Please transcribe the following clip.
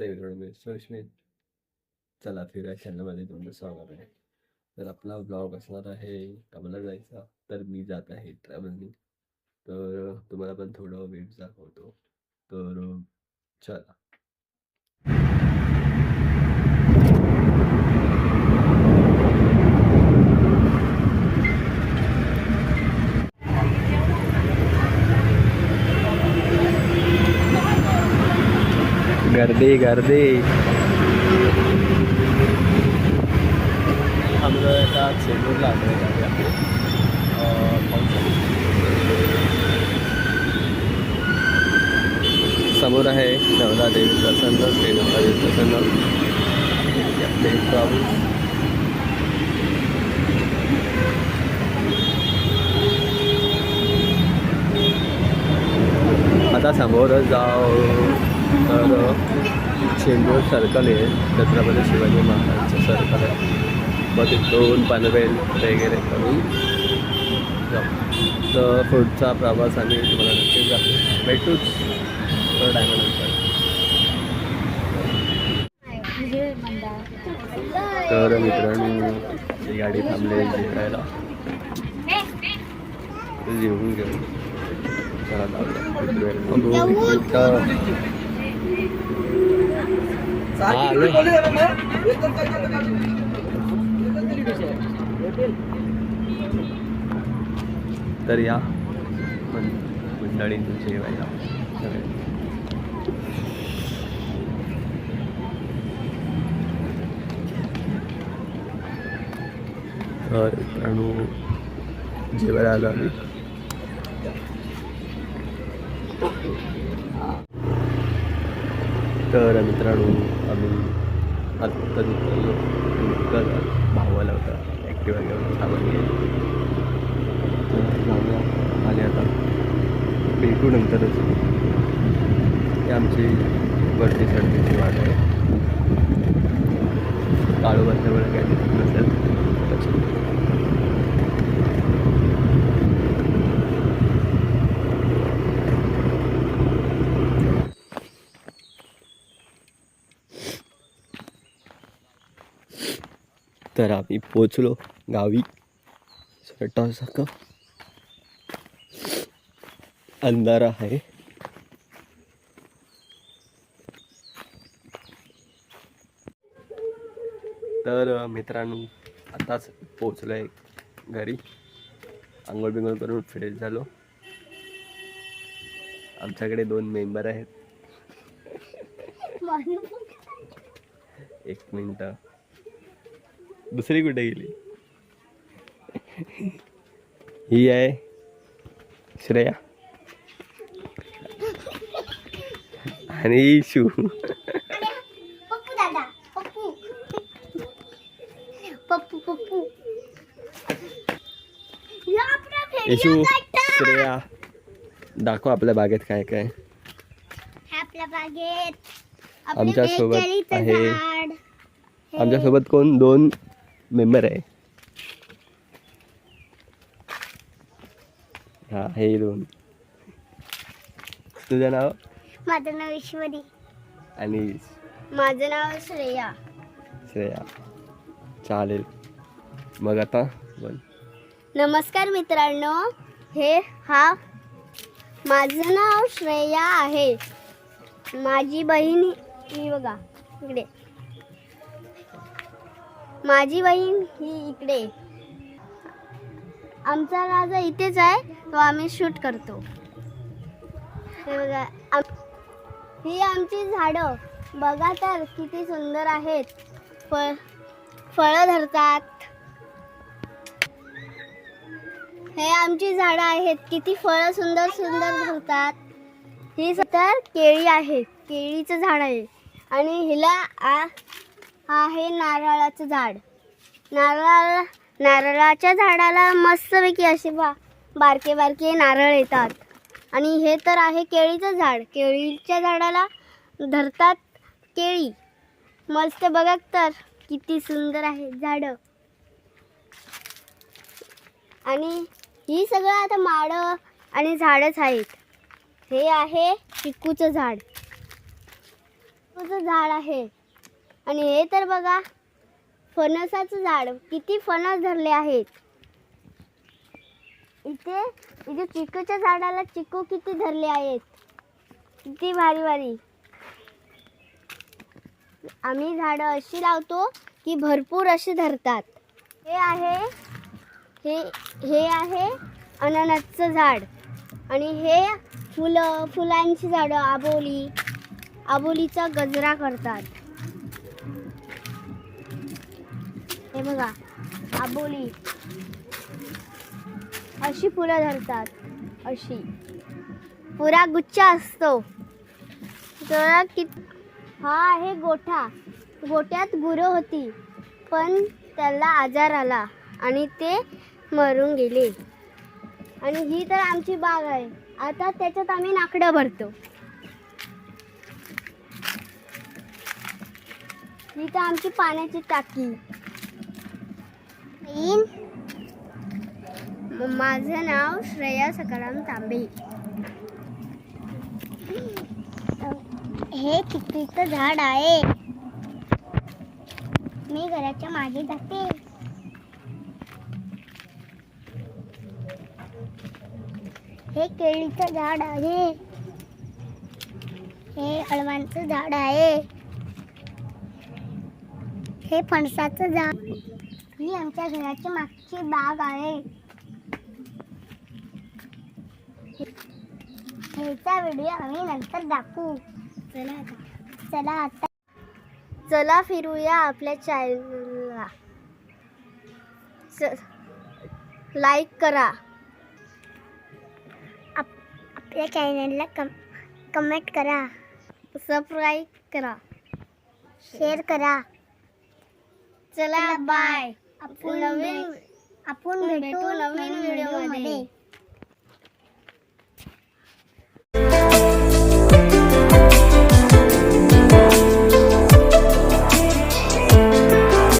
नमस्ते मित्रांनो मी चला फिरायच्या चॅनलमध्ये तुमचं स्वागत आहे. तर आपला ब्लॉग असणार आहे आम्हाला जायचा तर मी जात आहे ट्रॅव्हलिंग तर तुम्हाला पण थोडं वेट दाखवतो. तर चला. गर्दी गर्दी. आमचं आता चेंबूरला आलो गाडी आपली. समोर आहे नवरा देवी प्रसन्न श्री नवरा देवी प्रसन्न. आता समोरच जाऊ. तर चेंबूर सर्कल आहे. छत्रपती शिवाजी महाराजचं सर्कल आहे. मग तिथून पनवेल वगैरे करून जाऊ. तर पुढचा प्रवास आम्ही तुम्हाला नक्कीच दाखवू. भेटूच थोड्या टायमानंतर तर मित्रांनो गाडी थांबली ते जेवून घेऊ. चला तर या. मंडळी जेवायला सगळे. तर मित्रांनो जेवायला आलो आम्ही. तर मित्रांनो आम्ही आत्ता निघालो भावाला होता. ॲक्टिवा घेऊन सामान घ्यायला आले आता. भेटू नंतरच. ही आमची वरती चढण्याची वाट आहे. काळू बसल्यामुळे काय दिसत नसेल. तर आम्ही पोचलो गावी. स्वतः अंधार आहे. तर मित्रांनो आताच पोचलो आहे घरी. आंघोळ बिंघोळ करून फ्रेश झालो. आमच्याकडे दोन मेंबर आहेत. एक मिनटं. दुसरी कुठे गेली? ही आहे श्रेया. आणि ही शू पप्पू दादा पप्पू. काढता. श्रेया. दाखव आपल्या बागेत काय काय. हे आपल्या बागेत. आमच्यासोबत आहे. झाड. हे. आमच्यासोबत कोण? दोन मेंबर आहे. हा हे दोन. तुझं नाव? माझं नाव ईश्वरी. आणि माझं नाव श्रेया. श्रेया. चालेल. मग आता बोल. नमस्कार मित्रांनो. हे हा. माझं नाव श्रेया आहे. माझी बहीण ही बघा इकडे. माझी बहीण ही इकडे आमचा राजा इथेच आहे तो आम्ही शूट करतो. हे बघा ही आमची झाडं. बघा तर किती सुंदर आहेत. फळ फळं धरतात. हे आमची झाडं आहेत. किती फळं सुंदर सुंदर धरतात. ही तर केळी आहे. केळीचं झाड आहे. आणि हिला आ आहे नारळाचं झाड. नारळ नारळाच्या झाडाला मस्तपैकी असे बा बारके बारके नारळ येतात. आणि हे तर आहे केळीचं झाड. केळीच्या झाडाला धरतात केळी. मस्त बघा तर किती सुंदर आहे झाडं. आणि ही सगळं आता माडं आणि झाडच आहेत. हे आहे चिकूचं झाड. चिकूचं झाड आहे. आणि हे तर बघा फणसाचं झाड. किती फणस धरले आहेत. इथे इथे चिकूच्या झाडाला चिकू किती धरले आहेत. किती भारी भारी. आम्ही झाडं अशी लावतो की भरपूर अशी धरतात. हे आहे हे हे आहे अननसचं झाड. आणि हे फुलं फुलांची झाडं आबोली आबोलीचा गजरा करतात. हे बघा आबोली. अशी फुलं धरतात अशी. पुरा गुच्छ असतो. तर कि हा आहे गोठा. गोठ्यात गुरं होती पण त्याला आजार आला आणि ते मरून गेले. आणि ही तर आमची बाग आहे. आता त्याच्यात आम्ही नाकडं भरतो. ही तर आमची पाण्याची टाकी. तीन माझं नाव श्रेया सकाराम तांबे. हे चिकलीचं झाड आहे? मी घराच्या मागे जाते. हे केळीचं झाड आहे. हे अळवांचं झाड आहे. हे फणसाचं झाड. ही आमच्या घराची मागची बाग आहे. ह्याचा व्हिडिओ आम्ही नंतर दाखवू. चला आता. चला आता. चला फिरूया आपल्या चॅनलला लाईक करा. आपल्या चॅनलला कम कमेंट करा. सबस्क्राईब करा. शेअर करा. चला बाय आपण नवीन आपण भेटू नवीन व्हिडिओमध्ये.